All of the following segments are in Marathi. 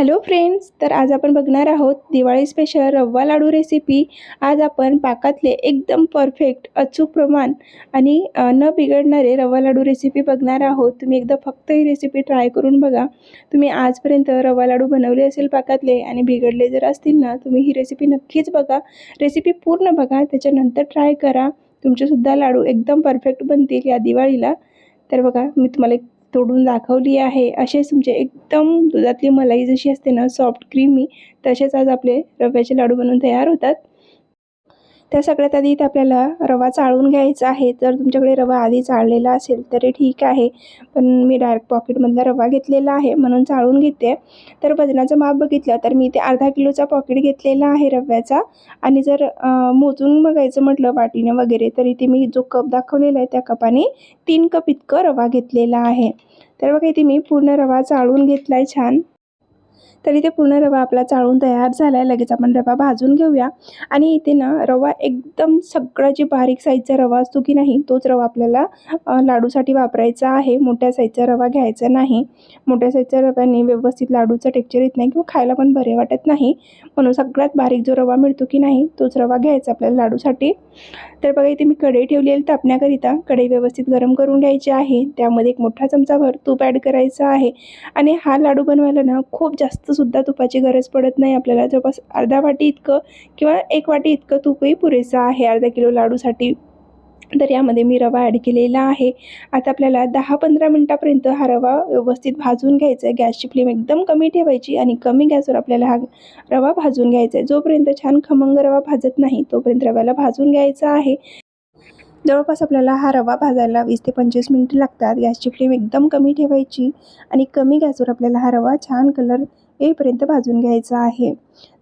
हॅलो फ्रेंड्स तर आज आपण बघणार आहोत दिवाळी स्पेशल रवा लाडू रेसिपी आज आपण पाकातले एकदम परफेक्ट अचूक प्रमाण आणि न बिघडणारे रवा लाडू रेसिपी बघणार आहोत. तुम्ही एकदा फक्त ही रेसिपी ट्राय करून बघा. तुम्ही आजपर्यंत रवा लाडू बनवले असेल पाकातले आणि बिघडले जर असतील ना तुम्ही ही रेसिपी नक्कीच बघा. रेसिपी पूर्ण बघा त्याच्यानंतर ट्राय करा. तुमचेसुद्धा लाडू एकदम परफेक्ट बनतील या दिवाळीला. तर बघा मी तुम्हाला एक तोडून दाखवली आहे. असेच तुमचे एकदम दुधातली मलाई जशी असते ना सॉफ्ट क्रीमी तसेच आज आपले रव्याचे लाडू बनवून तयार होतात. त्या सगळ्यात आधी इथे आपल्याला रवा चाळून घ्यायचा आहे. जर तुमच्याकडे रवा आधी चाळलेला असेल तरी ठीक आहे. पण मी डायरेक्ट पॉकेटमधला रवा घेतलेला आहे. म्हणून चाळून घेते. तर वजनाचं माप बघितलं तर मी इथे अर्धा किलोचा पॉकेट घेतलेला आहे रव्याचा. आणि जर मोजून बघायचं म्हटलं वाटीनं वगैरे तर इथे मी जो कप दाखवलेला आहे त्या कपाने तीन कप इतकं रवा घेतलेला आहे. तर बघा इथे मी पूर्ण रवा चाळून घेतला आहे छान. तर इथे पूर्ण रवा आपला चाळून तयार झाला आहे लगेच आपण रवा भाजून घेऊया. आणि इथे ना रवा एकदम सगळा जे बारीक साईजचा रवा असतो की नाही तोच रवा आपल्याला लाडूसाठी वापरायचा आहे. मोठ्या साईजचा रवा घ्यायचा नाही. मोठ्या साईजच्या रव्याने व्यवस्थित लाडूचं टेक्चर येत नाही किंवा खायला पण बरे वाटत नाही. म्हणून सगळ्यात बारीक जो रवा मिळतो की नाही तोच रवा घ्यायचा आपल्याला लाडूसाठी. तर बघा इथे मी कढई ठेवली आहे तापण्याकरिता. कढई व्यवस्थित गरम करून घ्यायची आहे. त्यामध्ये एक मोठा चमचाभर तूप ॲड करायचा आहे. आणि हा लाडू बनवायला ना खूप जास्त सुद्धा तुपाची गरज पडत नाही आपल्याला. जवळपास अर्धा वाटी इतकं किंवा एक वाटी इतकं तूपही पुरेसं आहे. अर्धा किलो लाडूसाठी तर यामध्ये मी रवा ॲड केलेला आहे. आता आपल्याला दहा पंधरा मिनटापर्यंत हा रवा व्यवस्थित भाजून घ्यायचा आहे. गॅसची फ्लेम एकदम कमी ठेवायची आणि कमी गॅसवर आपल्याला हा रवा भाजून घ्यायचा आहे. जोपर्यंत छान खमंग रवा भाजत नाही तोपर्यंत रव्याला भाजून घ्यायचा आहे. जवळपास आपल्याला हा रवा भाजायला वीस ते पंचवीस मिनिटं लागतात. गॅसची फ्लेम एकदम कमी ठेवायची आणि कमी गॅसवर आपल्याला हा रवा छान कलर येईपर्यंत भाजून घ्यायचा आहे.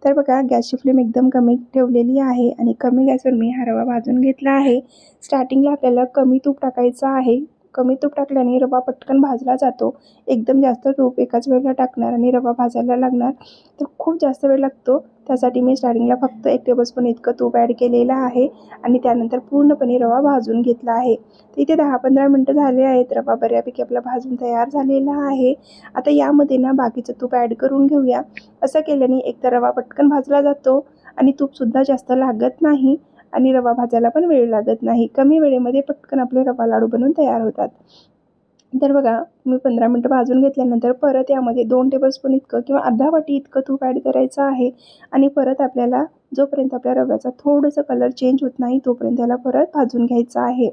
तर बघा गॅसची फ्लेम एकदम कमी ठेवलेली आहे आणि कमी गॅसवर मी हा रवा भाजून घेतला आहे. स्टार्टिंगला आपल्याला कमी तूप टाकायचं आहे. कमी तूप टाकल्याने रवा पटकन भाजला जातो. एकदम जास्त तूप एकाच वेळेला टाकणार आणि रवा भाजायला लागणार. तर खूप जास्त वेळ लागतो. त्यासाठी मी स्टार्टिंगला फक्त एक टेबलस्पून इतकं तूप ॲड केलेलं आहे आणि त्यानंतर पूर्णपणे रवा भाजून घेतला आहे. तर इथे दहा पंधरा मिनटं झाले आहेत. रवा बऱ्यापैकी आपला भाजून तयार झालेला आहे. आता यामध्ये ना बाकीचं तूप ॲड करून घेऊया. असं केल्याने एक तर रवा पटकन भाजला जातो आणि तूपसुद्धा जास्त लागत नाही आणि रवा भाजायला पण वेळ लागत नाही. कमी वेळेमध्ये पटकन आपले रवा लाडू बनवून तयार होतात. तर बघा मी पंधरा मिनटं भाजून घेतल्यानंतर परत यामध्ये दोन टेबलस्पून इतकं किंवा अर्धा वाटी इतकं तूप ॲड करायचं आहे आणि परत आपल्याला जोपर्यंत आपल्या रव्याचा थोडंसं कलर चेंज होत नाही तोपर्यंत याला परत भाजून घ्यायचं आहे.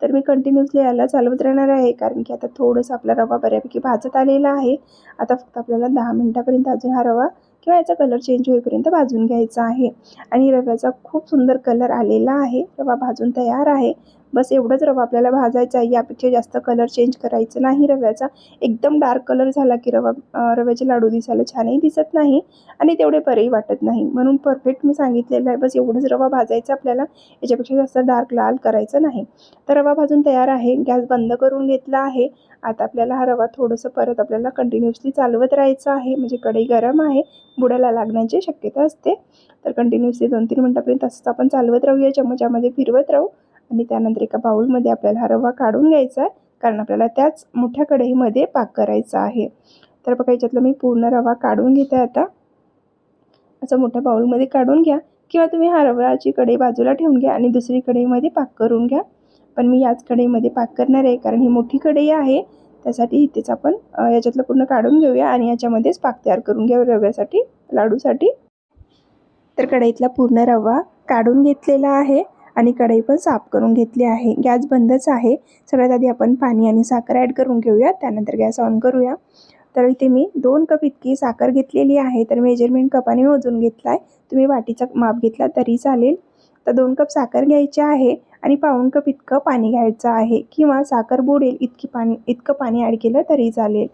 तर मी कंटिन्युअसली याला चालवत राहणार आहे कारण की आता थोडंसं आपला रवा बऱ्यापैकी भाजत आलेला आहे. आता फक्त आपल्याला दहा मिनटापर्यंत अजून हा रवा किंवा याचा कलर चेंज होईपर्यंत भाजून घ्यायचा आहे. आणि रव्याचा खूप सुंदर कलर आलेला आहे. रवा भाजून तयार आहे. बस एवढंच रवा आपल्याला भाजायचा आहे. यापेक्षा जास्त कलर चेंज करायचं नाही. रव्याचा एकदम डार्क कलर झाला की रवा रव्याचे लाडू दिसायला छानही दिसत नाही आणि तेवढे बरेही वाटत नाही. म्हणून परफेक्ट मी सांगितलेलं आहे. बस एवढंच रवा भाजायचा आपल्याला. याच्यापेक्षा जास्त डार्क लाल करायचं नाही. तर रवा भाजून तयार आहे. गॅस बंद करून घेतला आहे. आता आपल्याला हा रवा थोडंसं परत आपल्याला कंटिन्युअसली चालवत राहायचं आहे. म्हणजे कढई गरम आहे. बुडायला लागण्याची शक्यता असते. तर कंटिन्युअसली दोन तीन मिनटापर्यंत असंच आपण चालवत राहूया. चमच्यामध्ये फिरवत राहू आणि त्यानंतर एका बाऊलमध्ये आपल्याला हा रवा काढून घ्यायचा आहे. कारण आपल्याला त्याच मोठ्या कढईमध्ये पाक करायचा आहे. तर बघा याच्यातलं मी पूर्ण रवा काढून घेते आता. असं मोठ्या बाऊलमध्ये काढून घ्या किंवा तुम्ही हा रव्याची कढई बाजूला ठेवून घ्या आणि दुसरी कढईमध्ये पाक करून घ्या. पण मी याच कढईमध्ये पाक करणार आहे कारण ही मोठी कढई आहे. त्यासाठी इथेच आपण याच्यातलं पूर्ण काढून घेऊया आणि याच्यामध्येच पाक तयार करून घेऊ रव्यासाठी लाडूसाठी. तर कढईतला पूर्ण रवा काढून घेतलेला आहे आणि कढई पण साफ करून घेतली आहे. गॅस बंदच आहे. सगळ्यात आधी आपण पाणी आणि साखर ॲड करून घेऊया. त्यानंतर गॅस ऑन करूया. तर इथे मी दोन कप इतकी साखर घेतलेली आहे. तर मेजरमेंट कपाने मोजून घेतला आहे तुम्ही वाटीचा माप घेतला तरी चालेल. तर दोन कप साखर घ्यायची आहे आणि पाऊण कप इतकं पाणी घ्यायचं आहे. किंवा साखर बुडेल इतकी पाणी इतकं पाणी ॲड केलं तरी चालेल.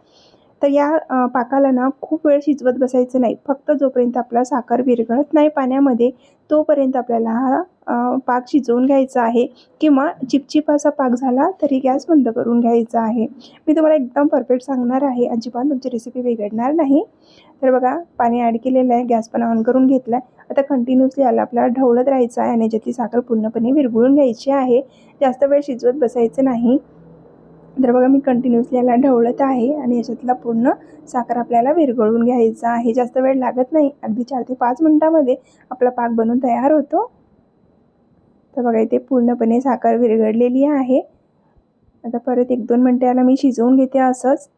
तर या पाकाला ना खूप वेळ शिजवत बसायचं नाही. फक्त जोपर्यंत आपला साखर विरघळत नाही पाण्यामध्ये तोपर्यंत आपल्याला हा पाक शिजवून घ्यायचा आहे किंवा चिपचिप असा पाक झाला तरी गॅस बंद करून घ्यायचा आहे. मी तुम्हाला एकदम परफेक्ट सांगणार आहे. अजिबात तुमची रेसिपी बिघडणार नाही. तर बघा पाणी ॲड केलेलं आहे. गॅस पण ऑन करून घेतला आहे. आता कंटिन्युअसली याला आपल्याला ढवळत राहायचं आहे आणि याच्यातली साखर पूर्णपणे विरघळून घ्यायची आहे. जास्त वेळ शिजवत बसायचं नाही. तर बघा मी कंटिन्युअसली याला ढवळत आहे आणि याच्यातला पूर्ण साखर आपल्याला विरघळून घ्यायचा आहे. जास्त वेळ लागत नाही. अगदी चार ते पाच मिनटामध्ये आपला पाक बनून तयार होतो. तर बघा इथे पूर्णपणे साखर विरघळलेली आहे. आता परत एक दोन मिनटं याला मी शिजवून घेते असंच.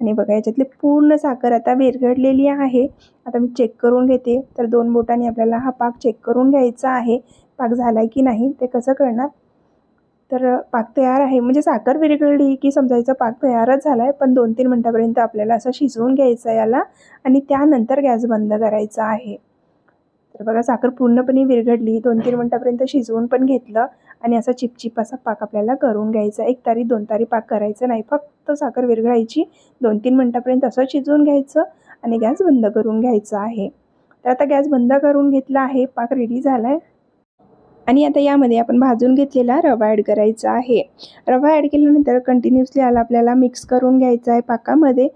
आणि बघा याच्यातली पूर्ण साखर आता विरघळलेली आहे. आता मी चेक करून घेते. तर दोन बोटांनी आपल्याला हा पाक चेक करून घ्यायचा आहे. पाक झाला आहे की नाही ते कसं कळणार? तर पाक तयार आहे. म्हणजे साखर विरघळली की समजायचं पाक तयारच झाला आहे पण दोन तीन मिनटापर्यंत आपल्याला असं शिजवून घ्यायचं आहे याला आणि त्यानंतर गॅस बंद करायचा आहे. तर बघा साखर पूर्णपणे विरघडली दोन तीन मिनटापर्यंत शिजवून पण घेतलं आणि असा चिपचिप असा पाक आपल्याला करून घ्यायचा एक तारी दोन तारी पाक करायचं नाही फक्त साखर विरघळायची दोन तीन मिनटापर्यंत असं शिजवून घ्यायचं आणि गॅस बंद करून घ्यायचा आहे. तर आता गॅस बंद करून घेतला आहे पाक रेडी झाला आहे आणि आता यामध्ये आपण भाजून घेतलेला रवा ॲड करायचा आहे. रवा ॲड केल्यानंतर कंटिन्युअसली आला आपल्याला मिक्स करून घ्यायचा आहे पाकामध्ये.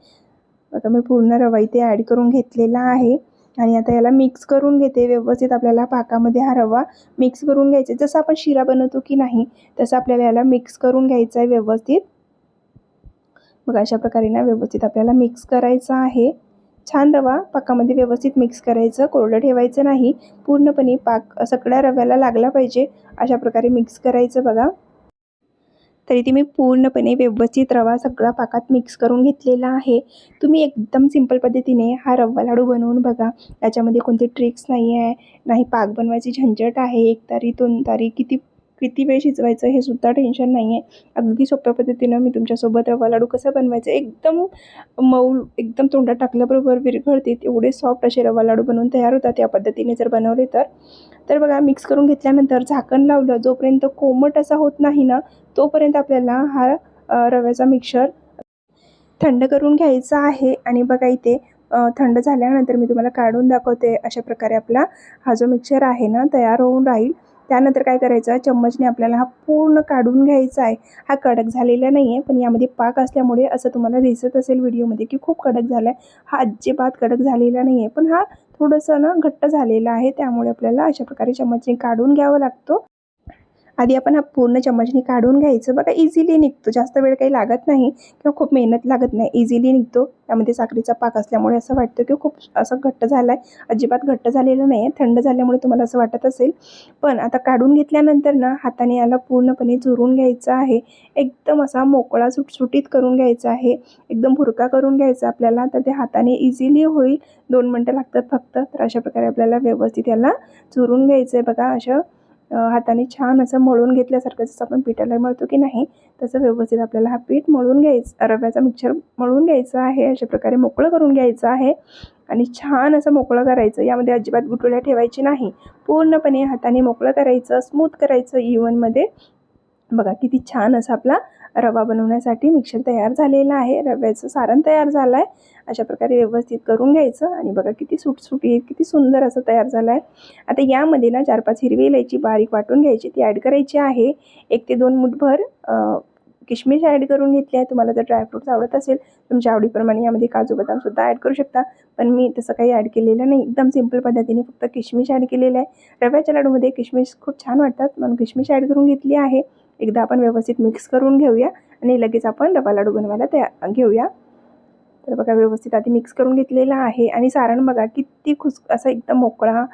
आता मी पूर्ण रवा इथे ॲड करून घेतलेला आहे. आणि आता याला मिक्स करून घेते. व्यवस्थित आपल्याला पाकामध्ये हा रवा मिक्स करून घ्यायचा जसं आपण शिरा बनवतो की नाही तसं आपल्याला याला मिक्स करून घ्यायचा आहे व्यवस्थित. मग अशा प्रकारे ना व्यवस्थित आपल्याला मिक्स करायचं आहे. छान रवा पाकामध्ये व्यवस्थित मिक्स करायचं कोरडं ठेवायचं नाही. पूर्णपणे पाक सगळ्या रव्याला लागला पाहिजे अशा प्रकारे मिक्स करायचं बघा. तरी ते मी पूर्णपणे व्यवस्थित रवा सगळा पाकात मिक्स करून घेतलेला आहे. तुम्ही एकदम सिंपल पद्धतीने हा रवा लाडू बनवून बघा. याच्यामध्ये कोणते ट्रिक्स नाही आहे नाही पाक बनवायची झंझट आहे एक तारी दोन तारी किती किती वेळ शिजवायचं हे सुद्धा टेन्शन नाही आहे अगदी सोप्या पद्धतीनं मी तुमच्यासोबत रवा लाडू कसा बनवायचं एकदम मऊ एकदम तोंडात टाकल्याबरोबर विरघळते एवढे सॉफ्ट असे रवा लाडू बनवून तयार होतात या पद्धतीने जर बनवले तर. तर बघा मिक्स करून घेतल्यानंतर झाकण लावलं जोपर्यंत कोमट असा होत नाही ना तोपर्यंत आपल्याला हा रव्याचा मिक्सर थंड करून घ्यायचा आहे. आणि बघा इथे थंड झाल्यानंतर मी तुम्हाला काढून दाखवते अशा प्रकारे आपला हा जो मिक्सर आहे ना तयार होऊन राहील. त्यानंतर काय करायचं? चम्मचने आपल्याला हा पूर्ण काढून घ्यायचा आहे. हा कडक झालेला नाही आहे पण यामध्ये पाक असल्यामुळे असं तुम्हाला दिसत असेल व्हिडिओमध्ये की खूप कडक झाला आहे हा अजिबात कडक झालेला नाही आहे पण हा थोडंसं ना घट्ट झालेला आहे त्यामुळे आपल्याला अशा प्रकारे चम्मचने काढून घ्यावा लागतो. आधी आपण हा पूर्ण चम्मचने काढून घ्यायचं. बघा इझिली निघतो. जास्त वेळ काही लागत नाही किंवा खूप मेहनत लागत नाही. इझिली निघतो. त्यामध्ये साखरेचा पाक असल्यामुळे असं वाटतं की खूप असं घट्ट झाला आहे अजिबात घट्ट झालेलं नाही आहे थंड झाल्यामुळे तुम्हाला असं वाटत असेल. पण आता काढून घेतल्यानंतर ना हाताने याला पूर्णपणे चुरून घ्यायचं आहे. एकदम असा मोकळा सुटसुटीत करून घ्यायचा आहे. एकदम भुरका करून घ्यायचा आपल्याला. तर ते हाताने इझिली होईल. दोन मिनटं लागतात फक्त. तर अशा प्रकारे आपल्याला व्यवस्थित याला चुरून घ्यायचं आहे बघा. अशा हाताने छान असं मळून घेतल्यासारखं जसं आपण पिठाला मळतो की नाही तसं व्यवस्थित आपल्याला हा पीठ मळून घ्यायचं रव्याचा मिक्सर मळून घ्यायचा आहे अशा प्रकारे मोकळं करून घ्यायचं आहे आणि छान असं मोकळं करायचं. यामध्ये अजिबात गुटुळ्या ठेवायची नाही. पूर्णपणे हाताने मोकळं करायचं स्मूथ करायचं इव्हनमध्ये बघा किती छान असा आपला रवा बनवण्यासाठी मिक्सर तयार झालेला आहे. रव्याचं सारण तयार झालं आहे अशा प्रकारे व्यवस्थित करून घ्यायचं आणि बघा किती सुटसुटीत किती सुंदर असं तयार झालं आहे आता यामध्ये ना चार पाच हिरवी इलायची बारीक वाटून घ्यायची ती ॲड करायची आहे. एक ते दोन मुठभर किशमिश ॲड करून घेतली आहे. तुम्हाला जर ड्रायफ्रूट्स आवडत असेल तुमच्या आवडीप्रमाणे यामध्ये काजू बदामसुद्धा ॲड करू शकता. पण मी तसं काही ॲड केलेलं नाही. एकदम सिंपल पद्धतीने फक्त किशमिश ॲड केलेलं आहे. रव्याच्या लाडूमध्ये किशमिश खूप छान वाटतात. म्हणून किशमिश ॲड करून घेतली आहे. एकदा आपण व्यवस्थित मिक्स करून घेऊया आणि लगेच आपण रवा लाडू बनवायला तयार घेऊया. तर बघा व्यवस्थित आधी मिक्स करून घेतलेला आहे आणि सारण बघा किती खुस असा एकदम मोकळा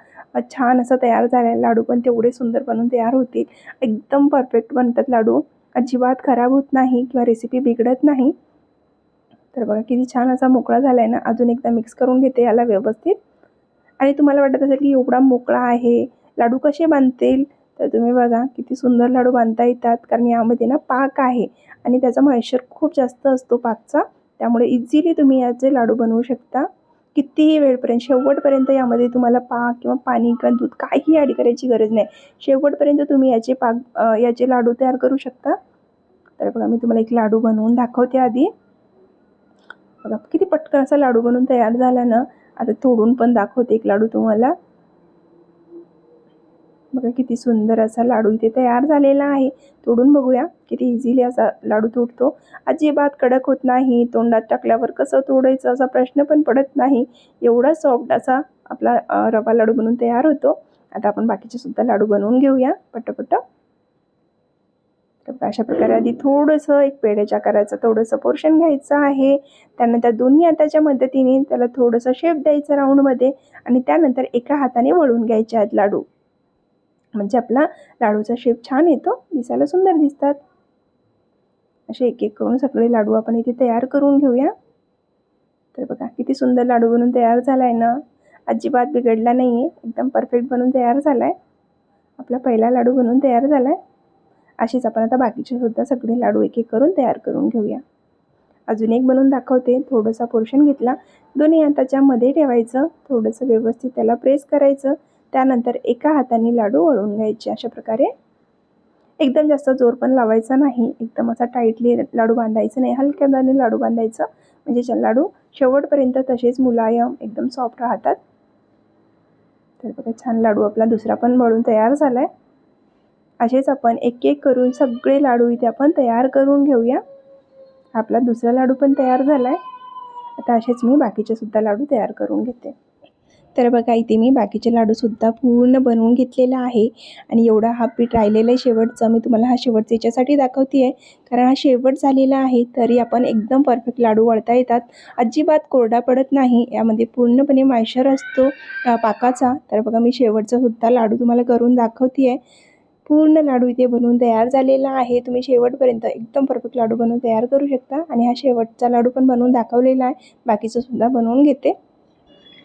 छान असा तयार झालेला लाडू पण तेवढे सुंदर बनून तयार होतील. एकदम परफेक्ट बनतात लाडू. अजिबात खराब होत नाही किंवा रेसिपी बिघडत नाही. तर बघा किती छान असा मोकळा झाला आहे ना. अजून एकदा मिक्स करून घेते याला व्यवस्थित. आणि तुम्हाला वाटत असेल की एवढा मोकळा आहे. लाडू कसे बांधतील तर तुम्ही बघा किती सुंदर लाडू बांधता येतात. कारण यामध्ये ना पाक आहे आणि त्याचा मॉइश्चर खूप जास्त असतो पाकचा. त्यामुळे इझिली तुम्ही याचे लाडू बनवू शकता. कितीही वेळपर्यंत शेवटपर्यंत यामध्ये तुम्हाला पाक किंवा पाणी किंवा दूध काहीही ॲड करायची गरज नाही. शेवटपर्यंत तुम्ही याचे पाक याचे लाडू तयार करू शकता. तर बघा मी तुम्हाला एक लाडू बनवून दाखवते आधी. बघा किती पटकन असा लाडू बनवून तयार झाला ना. आता तोडून पण दाखवते एक लाडू तुम्हाला. बघा किती सुंदर असा लाडू इथे तयार झालेला आहे. तोडून बघूया किती इझिली असा लाडू तुटतो अजिबात कडक होत नाही. तोंडात टाकल्यावर कसं तोडायचं असा प्रश्न पण पडत नाही. एवढा सॉफ्ट असा आपला रवा लाडू बनवून तयार होतो. आता आपण बाकीचे सुद्धा लाडू बनवून घेऊया. पटपट. तर अशा प्रकारे आधी थोडंसं एक पेढ्याच्या आकाराचं थोडंसं पोर्शन घ्यायचं आहे. त्यानंतर दोन्ही हाताच्या मदतीने त्याला थोडंसं शेप द्यायचं राऊंडमध्ये आणि त्यानंतर एका हाताने वळून घ्यायचे आहेत लाडू. म्हणजे आपला लाडूचा शेप छान येतो दिसायला सुंदर दिसतात. असे एक एक करून सगळे लाडू आपण इथे तयार करून घेऊया. तर बघा किती सुंदर लाडू बनून तयार झाला आहे ना. अजिबात बिघडला नाही आहे एकदम परफेक्ट बनून तयार झाला आहे आपला पहिला लाडू बनून तयार झाला आहे अशीच आपण आता बाकीचे सुद्धा सगळे लाडू एक एक करून तयार करून घेऊया. अजून एक बनवून दाखवते थोडंसं पोर्शन घेतला. दोन्ही हाताच्यामध्ये ठेवायचं थोडंसं व्यवस्थित त्याला प्रेस करायचं. त्यानंतर एका हाताने लाडू वळून घ्यायचे अशा प्रकारे. एकदम जास्त जोर पण लावायचा नाही. एकदम असा टाईटली लाडू बांधायचं नाही. हलक्याने लाडू बांधायचं. म्हणजे जे लाडू शेवटपर्यंत तसेच मुलायम एकदम सॉफ्ट राहतात. तर बघा छान लाडू आपला दुसरा पण वळून तयार झाला आहे असेच आपण एक एक करून सगळे लाडू इथे आपण तयार करून घेऊया. आपला दुसरा लाडू पण तयार झाला आहे आता असेच मी बाकीचे सुद्धा लाडू तयार करून घेते. तर बघा इथे मी बाकीचे लाडूसुद्धा पूर्ण बनवून घेतलेला आहे. आणि एवढा हा पीठ राहिलेला आहे शेवटचा. मी तुम्हाला हा शेवटचा याच्यासाठी दाखवते आहे कारण हा शेवट झालेला आहे तरी आपण एकदम परफेक्ट लाडू वळता येतात. अजिबात कोरडा पडत नाही. यामध्ये पूर्णपणे मायशर असतो पाकाचा. तर बघा मी शेवटचासुद्धा लाडू तुम्हाला करून दाखवते आहे पूर्ण लाडू इथे बनवून तयार झालेला आहे. तुम्ही शेवटपर्यंत एकदम परफेक्ट लाडू बनवून तयार करू शकता. आणि हा शेवटचा लाडू पण बनवून दाखवलेला आहे. बाकीचं सुद्धा बनवून घेते.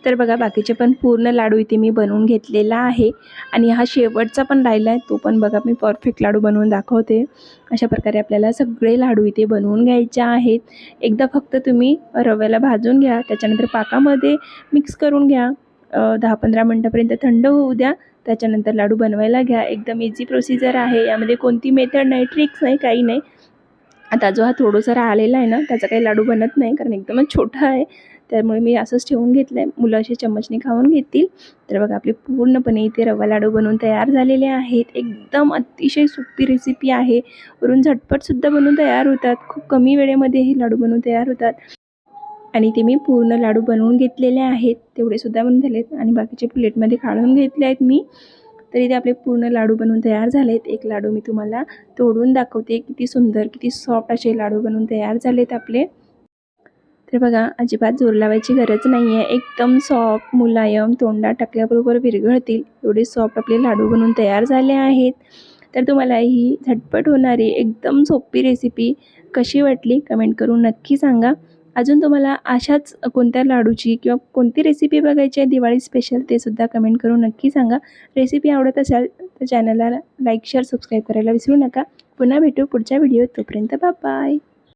तर बघा बाकीचे पण पूर्ण लाडू इथे मी बनवून घेतलेला आहे. आणि हा शेवटचा पण राहिला आहे तो पण बघा मी परफेक्ट लाडू बनवून दाखवते. अशा प्रकारे आपल्याला सगळे लाडू इथे बनवून घ्यायचे आहेत. एकदा फक्त तुम्ही रव्याला भाजून घ्या त्याच्यानंतर पाकामध्ये मिक्स करून घ्या. दहा पंधरा मिनटापर्यंत थंड होऊ द्या त्याच्यानंतर लाडू बनवायला घ्या. एकदम इझी प्रोसिजर आहे. यामध्ये कोणती मेथड नाही ट्रिक्स नाही काही नाही. आता जो हा थोडंसं राहिलेला आहे ना त्याचा काही लाडू बनत नाही कारण एकदमच छोटा आहे. त्यामुळे मी असंच ठेवून घेतलं आहे मुलं असे चम्मचने खाऊन घेतील. तर बघा आपले पूर्णपणे इथे रवा लाडू बनवून तयार झालेले आहेत. एकदम अतिशय सोपी रेसिपी आहे. वरून झटपटसुद्धा बनवून तयार होतात. खूप कमी वेळेमध्ये हे लाडू बनवून तयार होतात. आणि ते मी पूर्ण लाडू बनवून घेतलेले आहेत. तेवढे सुद्धा बनवून झालेत. आणि बाकीचे प्लेटमध्ये काढून घेतले आहेत मी. तर इथे आपले पूर्ण लाडू बनवून तयार झालेत. एक लाडू मी तुम्हाला तोडून दाखवते. किती सुंदर किती सॉफ्ट असे लाडू बनवून तयार झालेत आपले. तर बघा अजिबात जोर लावायची गरज नाही आहे एकदम सॉफ्ट मुलायम तोंडात टाकल्याबरोबर विरघळतील. एवढे सॉफ्ट आपले लाडू बनवून तयार झाले आहेत. तर तुम्हाला ही झटपट होणारी एकदम सोपी रेसिपी कशी वाटली कमेंट करून नक्की सांगा. अजून तुम्हाला अशाच कोणत्या लाडूची किंवा कोणती रेसिपी बघायची आहे दिवाळी स्पेशल ते सुद्धा कमेंट करून नक्की सांगा. रेसिपी आवडत असाल तर चॅनलला लाईक शेअर सबस्क्राईब करायला विसरू नका. पुन्हा भेटू पुढच्या व्हिडिओत तोपर्यंत बाय